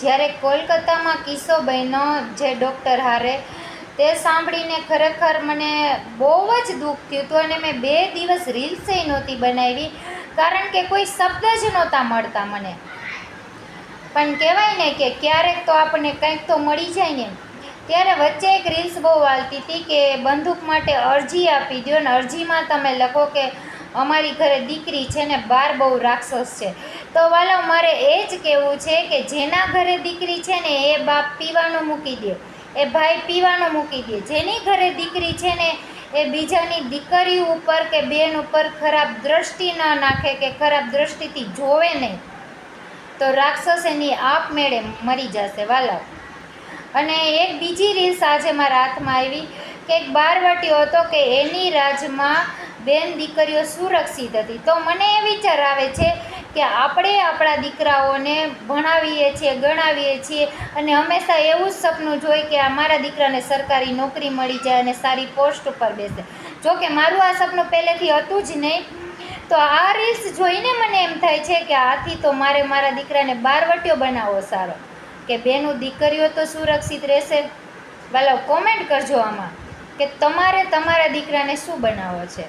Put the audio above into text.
જ્યારે કોલકાતામાં કિસ્સો બન્યો જે ડૉક્ટર હારે, તે સાંભળીને ખરેખર મને બહુ જ દુઃખ થયું હતું અને મેં બે દિવસ રીલ્સે નહોતી બનાવી, કારણ કે કોઈ શબ્દ જ નહોતા મળતા મને. પણ કહેવાય ને કે ક્યારેક તો આપણને કંઈક તો મળી જાય ને. ત્યારે વચ્ચે એક રીલ્સ બહુ વાલતી હતી કે બંદૂક માટે અરજી આપી દો ને, અરજીમાં તમે લખો કે અમારી ઘરે દીકરી છે ને બાર બહુ રાક્ષસ છે. તો વાલો, મારે એ જ કહેવું છે કે જેના ઘરે દીકરી છે ને, એ બાપ પીવાનું મૂકી દે. એ ભાઈ પીવાનું મૂકી દે. જેની ઘરે દીકરી છે ને, એ બીજાની દીકરી ઉપર કે બેન ઉપર ખરાબ દ્રષ્ટિ ન નાખે કે ખરાબ દ્રષ્ટિથી જોવે નહીં, તો રાક્ષસ એની આપમેળે મરી જશે વાલા. અને એક બીજી રીલ્સ આજે મારા હાથમાં આવી કે એક બારવટીયો હતો કે એની રાજમાં બેન દીકરીઓ સુરક્ષિત હતી. તો મને એ વિચાર આવે છે કે આપણે આપણા દીકરાઓને ભણાવીએ છીએ, ગણાવીએ છીએ અને હંમેશા એવું જ સપનું જોઈએ કે મારા દીકરાને સરકારી નોકરી મળી જાય અને સારી પોસ્ટ ઉપર બેસે. જો કે મારું આ સપનું પહેલેથી હતું જ નહીં, તો આ રીલ્સ જોઈને મને એમ થાય છે કે આથી તો મારે મારા દીકરાને બારવટીયો બનાવવો સારો. કે બેનું દીકરીઓ તો સુરક્ષિત રહેશે. વાલો કોમેન્ટ કરજો આમાં કે તમારે તમારા દીકરાને શું બનાવવો છે?